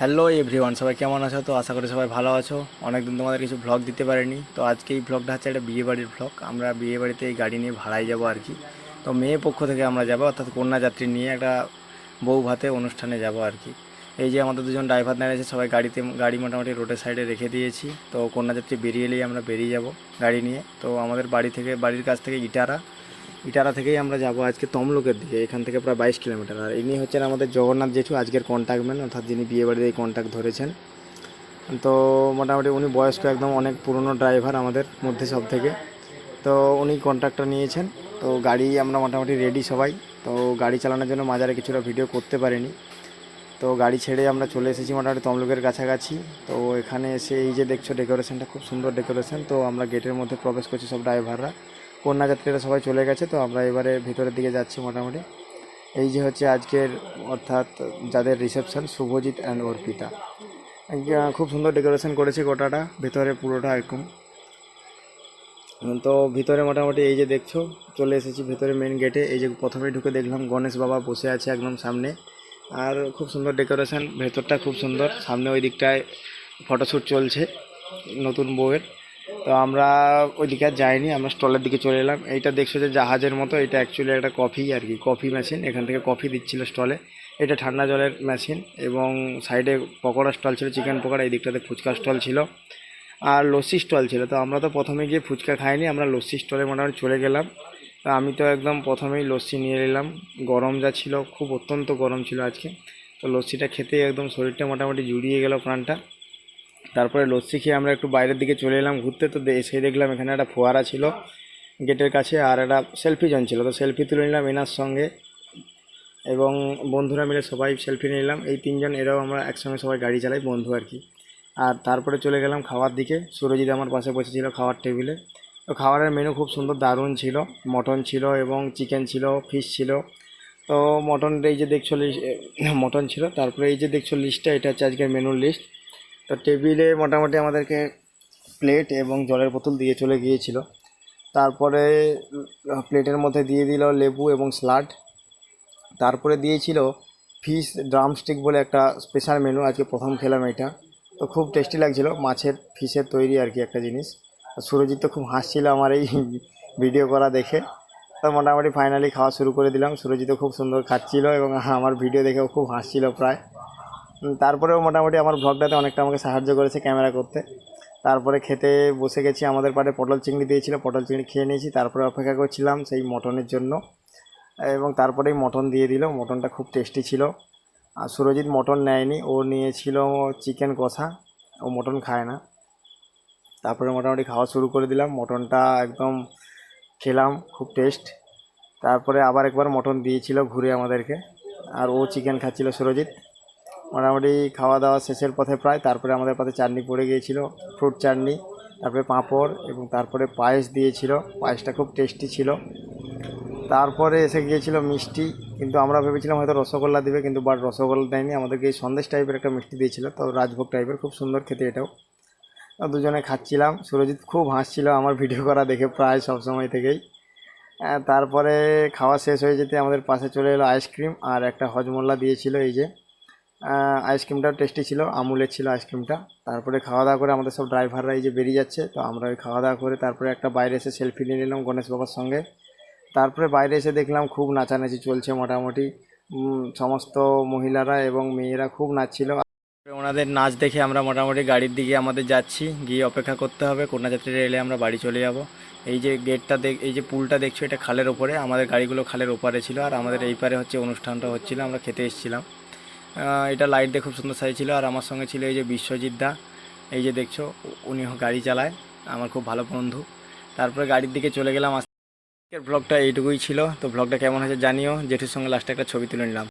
Hello everyone সবাই কেমন আছো? তো আশা করি সবাই ভালো আছো। অনেকদিন তোমাদের কিছু ভ্লগ দিতে পারিনি। তো আজকে এই ভ্লগটা হচ্ছে একটা বিয়ে বাড়ির ভ্লগ আমরা বিয়ে বাড়িতে এই গাড়ি নিয়ে ভাড়ায় যাব আর কি। তো মেয়ে পক্ষ থেকে আমরা যাব, অর্থাৎ কন্যা যাত্রী নিয়ে একটা বউ ভাতে অনুষ্ঠানে যাব আর কি। এই যে আমাদের দুজন ড্রাইভার দাঁড়িয়েছে সবাই গাড়িতে, গাড়ি মোটামুটি রোডের সাইডে রেখে দিয়েছি। তো কন্যা যাত্রী বেরিয়ে এলেই আমরা বেরিয়ে যাব গাড়ি নিয়ে। তো আমাদের বাড়ি থেকে, বাড়ির কাছ থেকে ইটারা। ইটারা থেকেই আমরা যাব আজকে তমলুকের দিকে, এখান থেকে প্রায় বাইশ কিলোমিটার। আর ইনি হচ্ছেন আমাদের জগন্নাথ জেঠু, আজকের কন্ট্যাক্টম্যান অর্থাৎ যিনি বিয়ে বাড়ির এই কন্ট্যাক্ট ধরেছেন। তো মোটামুটি উনি বয়স্ক একদম অনেক পুরনো ড্রাইভার আমাদের মধ্যে সব থেকে তো উনি কন্ট্রাক্টটা নিয়েছেন। তো গাড়ি আমরা মোটামুটি রেডি সবাই। তো গাড়ি চালানোর জন্য মাজারে কিছুটা ভিডিও করতে পারিনি। তো গাড়ি ছেড়ে আমরা চলে এসেছি মোটামুটি তমলুকের কাছাকাছি। তো এখানে এসে এই যে দেখছ ডেকোরেশনটা খুব সুন্দর ডেকোরেশন তো আমরা গেটের মধ্যে প্রবেশ করছি সব ড্রাইভাররা কন্যা যাত্রীরা সবাই চলে গেছে, তো আমরা এবারে ভিতরের দিকে যাচ্ছি মোটামুটি। এই যে হচ্ছে আজকের, অর্থাৎ যাদের রিসেপশন, শুভজিৎ অ্যান্ড অর্পিতা। খুব সুন্দর ডেকোরেশন করেছে গোটাটা, ভেতরে পুরোটা এরকম। তো ভিতরে মোটামুটি এই যে দেখছ, চলে এসেছি ভেতরে মেন গেটে এই যে প্রথমে ঢুকে দেখলাম গণেশ বাবা বসে আছে একদম সামনে। আর খুব সুন্দর ডেকোরেশন, ভেতরটা খুব সুন্দর। সামনে ওই দিকটায় ফটোশ্যুট চলছে নতুন বউয়ের। তো আমরা ওই দিকে আর যাইনি, আমরা স্টলের দিকে চলে এলাম। এইটা দেখছ যে জাহাজের মতো, এটা অ্যাকচুয়ালি একটা কফি আর কি কফি মেশিন এখান থেকে কফি দিচ্ছিল স্টলে এটা ঠান্ডা জলের মেশিন এবং সাইডে পকোড়া স্টল ছিল চিকেন পকোড়া এই দিকটাতে ফুচকা স্টল ছিল আর লস্যি স্টল ছিল। তো আমরা তো প্রথমে গিয়ে ফুচকা খাইনি, আমরা লস্যি স্টলে মোটামুটি চলে গেলাম। তো আমি তো একদম প্রথমেই লস্যি নিয়ে নিলাম। গরম যা ছিল, খুব অত্যন্ত গরম ছিল আজকে। তো লস্যিটা খেতে একদম শরীরটা মোটামুটি জুড়িয়ে গেল প্রাণটা। তারপরে লস্যি খেয়ে আমরা একটু বাইরের দিকে চলে এলাম ঘুরতে, তো এসে দেখলাম এখানে একটা ফোয়ারা ছিল গেটের কাছে আর একটা সেলফি জন ছিল। তো সেলফি তুলে নিলাম এনার সঙ্গে এবং বন্ধুরা মিলে সবাই সেলফি নিলাম। এই তিনজন এরাও আমরা একসঙ্গে সবাই গাড়ি চালাই, বন্ধু আর কি। আর তারপরে চলে গেলাম খাওয়ার দিকে। সুরজিৎ আমার পাশে বসেছিল খাওয়ার টেবিলে। তো খাবারের মেনু খুব সুন্দর, দারুণ ছিল। মটন ছিল এবং চিকেন ছিল ফিশ ছিল। তো মটন এই যে দেখছ মটন ছিল। তারপরে এই যে দেখছ লিস্টটা এটা হচ্ছে আজকের মেনুর লিস্ট তো টেবিলে মোটামুটি আমাদেরকে প্লেট এবং জলের বোতল দিয়ে চলে গিয়েছিল। তারপরে প্লেটের মধ্যে দিয়ে দিল লেবু এবং স্লাড তারপরে দিয়েছিল ফিশ ড্রামস্টিক বলে একটা স্পেশাল মেনু, আজকে প্রথম খেলাম এটা। তো খুব টেস্টি লাগছিল, মাছের ফিশের তৈরি আর কি একটা জিনিস। সুরজিৎ তো খুব হাসছিল আমার এই ভিডিও করা দেখে। তো মোটামুটি ফাইনালি খাওয়া শুরু করে দিলাম। সুরজিৎও খুব সুন্দর খাচ্ছিল এবং আমার ভিডিও দেখেও খুব হাসছিল প্রায়। তারপরেও মোটামুটি আমার ভ্লগটাতে অনেকটা আমাকে সাহায্য করেছে ক্যামেরা করতে। তারপরে খেতে বসে গেছি আমাদের পাড়ে, পটল চিংড়ি দিয়েছিল, পটল চিংড়ি খেয়ে নিয়েছি, তারপরে অপেক্ষা করছিলাম সেই মটনের জন্য। এবং তারপরেই মটন দিয়ে দিল, মটনটা খুব টেস্টি ছিল। আর সুরজিৎ মটন নেয়নি, ও নিয়েছিল চিকেন কষা, ও মটন খায় না। তারপরে মোটামুটি খাওয়া শুরু করে দিলাম, মটনটা একদম খেলাম, খুব টেস্ট তারপরে আবার একবার মটন দিয়েছিল ঘুরে আমাদেরকে, আর ও চিকেন খাচ্ছিল সুরজিৎ। মোটামুটি খাওয়া দাওয়া শেষের পথে প্রায়, তারপরে আমাদের পাতে চাটনি পড়ে গিয়েছিল, ফ্রুট চাটনি, তারপরে পাঁপড় এবং তারপরে পায়েস দিয়েছিল, পায়েসটা খুব টেস্টি ছিল। তারপরে এসে গিয়েছিল মিষ্টি, কিন্তু আমরা ভেবেছিলাম হয়তো রসগোল্লা দিবে, কিন্তু বাট রসগোল্লা দেয়নি। আমাদেরকে এই সন্দেশ টাইপের একটা মিষ্টি দিয়েছিল, তো রাজভোগ টাইপের খুব সুন্দর খেতে এটাও। দুজনে খাচ্ছিলাম, সুরজিৎ খুব হাসছিল আমার ভিডিও করা দেখে প্রায় সব সময় থেকেই। তারপরে খাওয়া শেষ হয়ে যেতে আমাদের পাশে চলে এলো আইসক্রিম আর একটা হজমোল্লা দিয়েছিল এই যে। আহ, আইসক্রিমটাও টেস্টি ছিল আমুলের ছিল আইসক্রিমটা তারপরে খাওয়া দাওয়া করে আমাদের সব ড্রাইভাররা এই যে বেরিয়ে যাচ্ছে তো আমরা ওই খাওয়া দাওয়া করে তারপরে একটা বাইরে এসে সেলফি নিয়ে নিলাম গণেশ বাবার সঙ্গে। তারপরে বাইরে এসে দেখলাম খুব নাচানাচি চলছে মোটামুটি। সমস্ত মহিলারা এবং মেয়েরা খুব নাচছিল। ওনাদের নাচ দেখে আমরা মোটামুটি গাড়ির দিকে আমাদের যাচ্ছি গিয়ে অপেক্ষা করতে হবে। কন্যাযাত্রীরা এলে আমরা বাড়ি চলে যাব। এই যে গেটটা দেখ এই যে পুলটা দেখছ এটা খালের ওপরে আমাদের গাড়িগুলো খালের ওপারে ছিল আর আমাদের এই পারে হচ্ছে অনুষ্ঠানটা হচ্ছিল আমরা খেতে এসেছিলাম। এটা লাইট দিয়ে খুব সুন্দর সাজিয়েছিল ছিল। আর আমার সঙ্গে ছিল এই যে বিশ্বজিৎ দা। এই যে দেখছ, উনি গাড়ি চালায়, আমার খুব ভালো বন্ধু। তারপরে গাড়ির দিকে চলে গেলাম। আজকের ব্লগটা এইটুকুই ছিল। তো ব্লগটা কেমন হয়েছে জানিও। জেঠুর সঙ্গে লাস্টে একটা ছবি তুলে নিলাম।